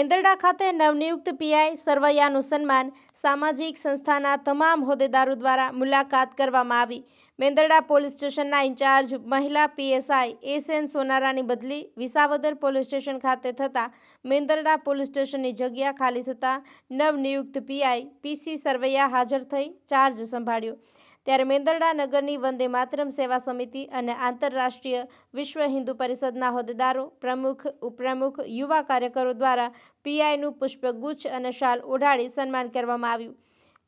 મેંદરડા ખાતે નવનિયુક્ત પીઆઈ સરવૈયાનું સન્માન સામાજિક સંસ્થાના તમામ હોદ્દેદારો દ્વારા મુલાકાત કરવામાં આવી. મેંદરડા પોલીસ સ્ટેશનના ઇન્ચાર્જ મહિલા પીએસઆઈ એસ એન સોનારાની બદલી વિસાવદર પોલીસ સ્ટેશન ખાતે થતાં મેંદરડા પોલીસ સ્ટેશનની જગ્યા ખાલી થતાં નવનિયુક્ત પીઆઈ પીસી સરવૈયા હાજર થઈ ચાર્જ સંભાળ્યો. ત્યારે મેંદરડા નગરની વંદે માતરમ સેવા સમિતિ અને આંતરરાષ્ટ્રીય વિશ્વ હિન્દુ પરિષદના હોદ્દેદારો, પ્રમુખ, ઉપપ્રમુખ, યુવા કાર્યકરો દ્વારા પીઆઈનું પુષ્પગુચ્છ અને શાલ ઓઢાડી સન્માન કરવામાં આવ્યું.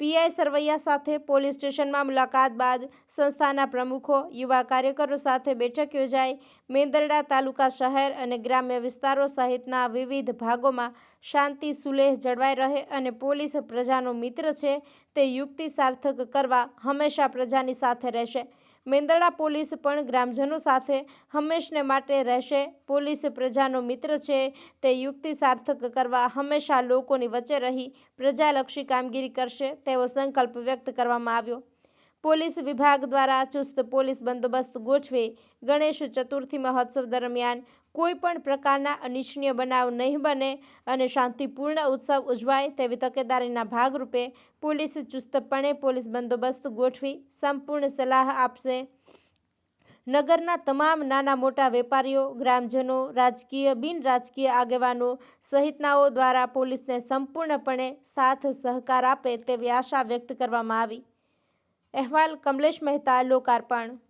પીઆઈ સરવૈયા સાથે પોલીસ સ્ટેશનમાં મુલાકાત બાદ સંસ્થાના પ્રમુખો, યુવા કાર્યકરો સાથે બેઠક યોજાઈ. મેંદરડા તાલુકા શહેર અને ગ્રામ્ય વિસ્તારો સહિતના વિવિધ ભાગોમાં શાંતિ, સુલેહ જળવાઈ રહે અને પોલીસ પ્રજાનો મિત્ર છે તે યુક્તિ સાર્થક કરવા હંમેશા પ્રજાની સાથે રહેશે. મેંદરડા પોલીસ પણ ગ્રામજનો સાથે હંમેશને માટે રહેશે. પોલીસ પ્રજાનો મિત્ર છે. તે યુક્તિ સાર્થક કરવા હંમેશા લોકોની વચ્ચે રહી પ્રજાલક્ષી કામગીરી કરશે તેવો સંકલ્પ વ્યક્ત કરવામાં આવ્યો. પોલીસ વિભાગ દ્વારા ચુસ્ત પોલીસ બંદોબસ્ત ગોઠવી ગણેશ ચતુર્થી મહોત્સવ દરમિયાન કોઈ પણ પ્રકારના અનિચ્છનીય બનાવ નહીં બને અને શાંતિપૂર્ણ ઉત્સવ ઉજવાય તેવી તકેદારીના ભાગરૂપે પોલીસ ચુસ્તપણે પોલીસ બંદોબસ્ત ગોઠવી સંપૂર્ણ સલાહ આપશે. નગરના તમામ નાના મોટા વેપારીઓ, ગ્રામજનો, રાજકીય બિન રાજકીય આગેવાનો સહિતનાઓ દ્વારા પોલીસને સંપૂર્ણપણે સાથ સહકાર આપે તેવી આશા વ્યક્ત કરવામાં આવી. અહેવાલ કમલેશ મહેતા લોકાર્પણ